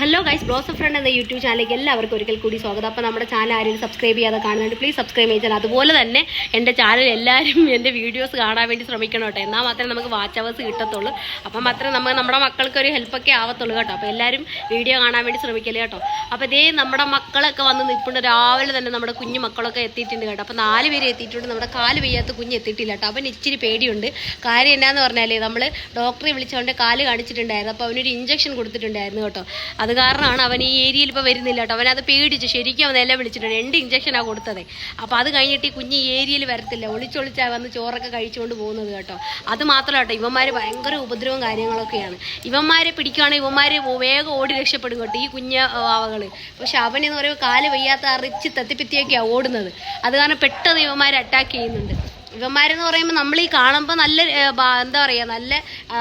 Hello guys ബ്ലോസ് friend എന്ന YouTube ചാനലിലേക്ക് എല്ലാവർക്കും ഒരിക്കൽ കൂടി സ്വാഗതം. അപ്പോൾ നമ്മുടെ ചാനൽ ആരും സബ്സ്ക്രൈബ് ചെയ്യാതെ കാണുന്നുണ്ട് പ്ലീസ് സബ്സ്ക്രൈബ് ചെയ്താൽ അതുപോലെ തന്നെ എന്റെ ചാനൽ എല്ലാവരും എന്റെ വീഡിയോസ് കാണാൻ വേണ്ടി ശ്രമിക്കണം കേട്ടോ. എന്നാൽ മാത്രമേ നമുക്ക് വാച്ച് അവേഴ്സ് കിട്ടത്തുള്ളൂ. അപ്പം മാത്രമേ നമുക്ക് നമ്മുടെ മക്കൾക്ക് ഒരു ഹെൽപ്പൊക്കെ ആവത്തുള്ളൂ കേട്ടോ. അപ്പോൾ എല്ലാവരും വീഡിയോ കാണാൻ വേണ്ടി ശ്രമിക്കൽ കേട്ടോ. അപ്പോൾ ഇതേ നമ്മുടെ മക്കളൊക്കെ വന്ന് നിൽപ്പുണ്ട് രാവിലെ തന്നെ നമ്മുടെ കുഞ്ഞു മക്കളൊക്കെ എത്തിയിട്ടുണ്ട് കേട്ടോ. അപ്പോൾ നാല് പേര് എത്തിയിട്ടുണ്ട്. നമ്മുടെ കാൽ വയ്യാത്ത കുഞ്ഞ് എത്തിയിട്ടില്ല കേട്ടോ. അവൻ ഇച്ചിരി പേടിയുണ്ട്. കാര്യം എന്നാന്ന് പറഞ്ഞാൽ നമ്മൾ ഡോക്ടറെ വിളിച്ചുകൊണ്ട് കാൽ കാണിച്ചിട്ടുണ്ടായിരുന്നു. അപ്പോൾ അവനൊരു ഇഞ്ചക്ഷൻ കൊടുത്തിട്ടുണ്ടായിരുന്നു കേട്ടോ. അത് കാരണമാണ് അവൻ ഈ ഏരിയയിൽ ഇപ്പോൾ വരുന്നില്ല കേട്ടോ. അവനത് പേടിച്ച് ശരിക്കും അവൻ എല്ലാം വിളിച്ചിട്ടുണ്ട്. രണ്ട് ഇഞ്ചക്ഷനാണ് കൊടുത്തത്. അപ്പോൾ അത് കഴിഞ്ഞിട്ട് ഈ കുഞ്ഞ് ഈ ഏരിയയിൽ വരത്തില്ല. ഒളിച്ചൊളിച്ചാണ് വന്ന് ചോറൊക്കെ കഴിച്ചുകൊണ്ട് പോകുന്നത് കേട്ടോ. അത് മാത്രമല്ല കേട്ടോ. ഇവന്മാർ ഭയങ്കര ഉപദ്രവവും കാര്യങ്ങളൊക്കെയാണ്. ഇവന്മാരെ പിടിക്കുകയാണെങ്കിൽ ഇവന്മാർ വേഗം ഓടി രക്ഷപ്പെടും കേട്ടോ ഈ കുഞ്ഞ് ആവകൾ പക്ഷെ അവനെന്ന് പറയുമ്പോൾ കാൽ വയ്യാത്ത അറിച്ച് തത്തിപ്പിത്തിയൊക്കെയാണ് ഓടുന്നത്. അത് കാരണം പെട്ടെന്ന് ഇവന്മാർ അറ്റാക്ക് ചെയ്യുന്നുണ്ട്. ഇവന്മാരെന്ന് പറയുമ്പോൾ നമ്മൾ ഈ കാണുമ്പോൾ നല്ല എന്താ പറയുക നല്ല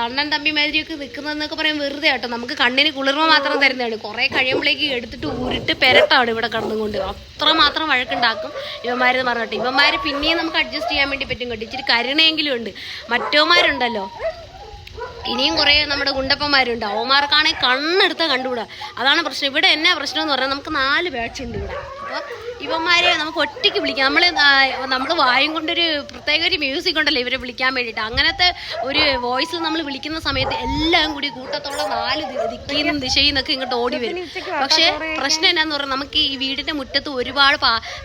അണ്ണൻ തമ്പി മാതിരിയൊക്കെ നിൽക്കുന്നതെന്നൊക്കെ പറയുമ്പോൾ വെറുതെ കേട്ടോ നമുക്ക് കണ്ണിന് കുളിർമ മാത്രം തരുന്നതാണ്. കുറേ കഴിയുമ്പോഴേക്ക് എടുത്തിട്ട് ഉരുട്ട് പെരട്ടാണ് ഇവിടെ കടന്നുകൊണ്ട്. അത്ര മാത്രം വഴക്കുണ്ടാക്കും ഇവന്മാരെന്ന് പറഞ്ഞിട്ട്. ഇവന്മാർ പിന്നെയും നമുക്ക് അഡ്ജസ്റ്റ് ചെയ്യാൻ വേണ്ടി പറ്റും കേട്ടോ. ഇച്ചിരി കരുണയെങ്കിലും ഉണ്ട്. മറ്റോമാരുണ്ടല്ലോ ഇനിയും കുറേ നമ്മുടെ ഗുണ്ടപ്പന്മാരുണ്ട്. അവന്മാർക്കാണെങ്കിൽ കണ്ണെടുത്താൽ കണ്ടുകൂടാ. അതാണ് പ്രശ്നം. ഇവിടെ എന്നാ പ്രശ്നം എന്ന് പറഞ്ഞാൽ നമുക്ക് നാല് ബാച്ച് ഉണ്ട് ഇവിടെ. അപ്പോൾ ഇവന്മാരെ നമുക്ക് ഒറ്റയ്ക്ക് വിളിക്കാം. നമ്മൾ നമ്മൾ വായും കൊണ്ടൊരു പ്രത്യേക ഒരു മ്യൂസിക് ഉണ്ടല്ലോ ഇവരെ വിളിക്കാൻ വേണ്ടിയിട്ട്. അങ്ങനത്തെ ഒരു വോയിസിൽ നമ്മൾ വിളിക്കുന്ന സമയത്ത് എല്ലാം കൂടി കൂട്ടത്തോടെ നാല് ദിക്കിൽ നിന്നും ദിശയിൽ നിന്നൊക്കെ ഇങ്ങോട്ട് ഓടി വരും. പക്ഷേ പ്രശ്നം എന്നാന്ന് പറഞ്ഞാൽ നമുക്ക് ഈ വീടിന്റെ മുറ്റത്ത് ഒരുപാട്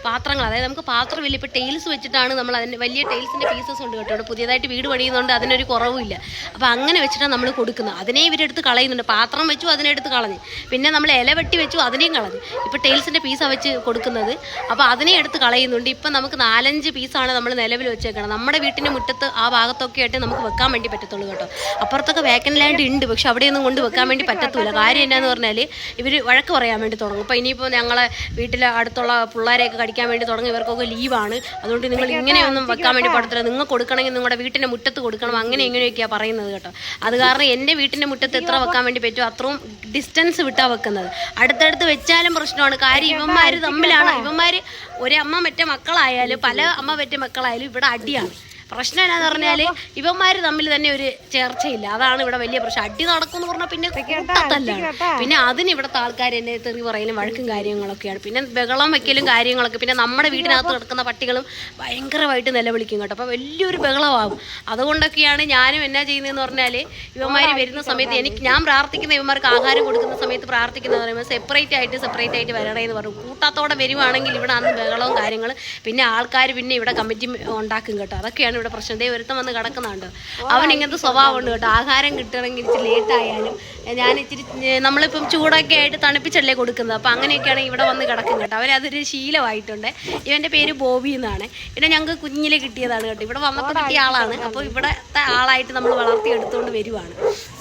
പാത്രങ്ങൾ അതായത് നമുക്ക് പാത്രമില്ല ഇപ്പോൾ ടൈൽസ് വെച്ചിട്ടാണ് നമ്മൾ അതിന്റെ വലിയ ടൈൽസിന്റെ പീസസ് ഉണ്ട് കേട്ടോ. ഇവിടെ പുതിയതായിട്ട് വീട് പണിയുന്നതുകൊണ്ട് അതിനൊരു കുറവുമില്ല അപ്പോൾ അങ്ങനെ വെച്ചിട്ടാണ് നമ്മൾ കൊടുക്കുന്നത്. അതിനെ ഇവരെടുത്ത് കളയുന്നുണ്ട്. പാത്രം വെച്ചു അതിനെടുത്ത് കളഞ്ഞ്. പിന്നെ നമ്മൾ ഇല വെട്ടി വെച്ചു അതിനെയും കളഞ്ഞു. ഇപ്പോൾ ടൈൽസിന്റെ പീസ വെച്ച് കൊടുക്കുന്നത്. അപ്പോൾ അതിനെ എടുത്ത് കളയുന്നുണ്ട്. ഇപ്പം നമുക്ക് നാലഞ്ച് പീസാണ് നമ്മൾ നിലവിൽ വെച്ചേക്കണം നമ്മുടെ വീട്ടിന്റെ മുറ്റത്ത് ആ ഭാഗത്തൊക്കെ ആയിട്ട് നമുക്ക് വെക്കാൻ വേണ്ടി പറ്റത്തുള്ളൂ കേട്ടോ. അപ്പുറത്തൊക്കെ വേക്കന്റ് ലാൻഡ് ഉണ്ട്. പക്ഷെ അവിടെയൊന്നും കൊണ്ട് വെക്കാൻ വേണ്ടി പറ്റത്തില്ല കാര്യം എന്നാന്ന് പറഞ്ഞാൽ ഇവർ വഴക്ക് പറയാൻ വേണ്ടി തുടങ്ങും. അപ്പോൾ ഇനിയിപ്പോൾ ഞങ്ങളെ വീട്ടിലെ അടുത്തുള്ള പിള്ളേരെയൊക്കെ കടിക്കാൻ വേണ്ടി തുടങ്ങി. ഇവർക്കൊക്കെ ലീവാണ്. അതുകൊണ്ട് നിങ്ങൾ ഇങ്ങനെയൊന്നും വെക്കാൻ വേണ്ടി പറ്റത്തില്ല. നിങ്ങൾ കൊടുക്കണമെങ്കിൽ നിങ്ങളുടെ വീട്ടിന്റെ മുറ്റത്ത് കൊടുക്കണം. അങ്ങനെ ഇങ്ങനെയൊക്കെയാണ് പറയുന്നത് കേട്ടോ. അത് കാരണം എന്റെ വീട്ടിന്റെ മുറ്റത്ത് എത്ര വെക്കാൻ വേണ്ടി പറ്റുമോ അത്രയും ഡിസ്റ്റൻസ് വിട്ടാണ് വെക്കുന്നത്. അടുത്തടുത്ത് വെച്ചാലും പ്രശ്നമാണ്. കാര്യം ഇവന്മാർ തമ്മിലാണ്. ഇവന്മാര് ഒരമ്മ മറ്റേ മക്കളായാലും പല അമ്മ മറ്റേ മക്കളായാലും ഇവിടെ അടിയാണ്. പ്രശ്നം എന്നാന്ന് പറഞ്ഞാൽ ഇവന്മാര് തമ്മിൽ തന്നെ ഒരു ചേർച്ചയില്ല. അതാണ് ഇവിടെ വലിയ പ്രശ്നം. അടി നടക്കുമെന്ന് പറഞ്ഞാൽ പിന്നെ കൂട്ടത്തല്ലാണ്. പിന്നെ അതിന് ഇവിടുത്തെ ആൾക്കാർ എന്നെ തെറി പറയലും വഴക്കും കാര്യങ്ങളൊക്കെയാണ്. പിന്നെ ബഹളം വെക്കലും കാര്യങ്ങളൊക്കെ. പിന്നെ നമ്മുടെ വീടിനകത്ത് കിടക്കുന്ന പട്ടികളും ഭയങ്കരമായിട്ട് നിലവിളിക്കും കേട്ടോ. അപ്പോൾ വലിയൊരു ബഹളമാകും അതുകൊണ്ടൊക്കെയാണ് ഞാനും എന്നാ ചെയ്യുന്നതെന്ന് പറഞ്ഞാൽ ഇവന്മാര് വരുന്ന സമയത്ത് എനിക്ക് ഞാൻ പ്രാർത്ഥിക്കുന്ന ഇവന്മാർക്ക് ആഹാരം കൊടുക്കുന്ന സമയത്ത് പ്രാർത്ഥിക്കുന്ന പറയുമ്പോൾ സെപ്പറേറ്റ് ആയിട്ട് സെപ്പറേറ്റ് ആയിട്ട് വരണേ എന്ന് പറഞ്ഞു. കൂട്ടത്തോടെ വരുവാണെങ്കിൽ ഇവിടെ അന്ന് ബഹളവും കാര്യങ്ങളും പിന്നെ ആൾക്കാർ പിന്നെ ഇവിടെ കമ്മിറ്റി ഉണ്ടാക്കും കേട്ടോ. അതൊക്കെയാണ് ഇവിടെ പ്രശ്നം. ദൈവം ഒരുത്തം വന്ന് കിടക്കുന്നുണ്ട്. അവൻ ഇങ്ങനത്തെ സ്വഭാവം ഉണ്ട് കേട്ടോ. ആഹാരം കിട്ടണമെങ്കിൽ ഇച്ചിരി ലേറ്റായാലും ഞാൻ ഇച്ചിരി നമ്മളിപ്പം ചൂടൊക്കെ ആയിട്ട് തണുപ്പിച്ചല്ലേ കൊടുക്കുന്നത്. അപ്പം അങ്ങനെയൊക്കെയാണെങ്കിൽ ഇവിടെ വന്ന് കിടക്കും കേട്ടോ. അവരതൊരു ശീലമായിട്ടുണ്ട്. ഇവന്റെ പേര് ബോബി എന്നാണ്. പിന്നെ ഞങ്ങൾക്ക് കുഞ്ഞിലെ കിട്ടിയതാണ് കേട്ടോ. ഇവിടെ വന്നപ്പോൾ കിട്ടിയ ആളാണ്. അപ്പോൾ ഇവിടത്തെ ആളായിട്ട് നമ്മൾ വളർത്തി എടുത്തുകൊണ്ട് വരുവാണ്.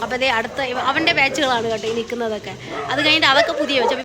അപ്പോൾ അതേ അടുത്ത അവന്റെ ബാച്ചുകളാണ് കേട്ടോ ഈ നിൽക്കുന്നതൊക്കെ. അത് കഴിഞ്ഞിട്ട് അതൊക്കെ പുതിയ വെച്ചു.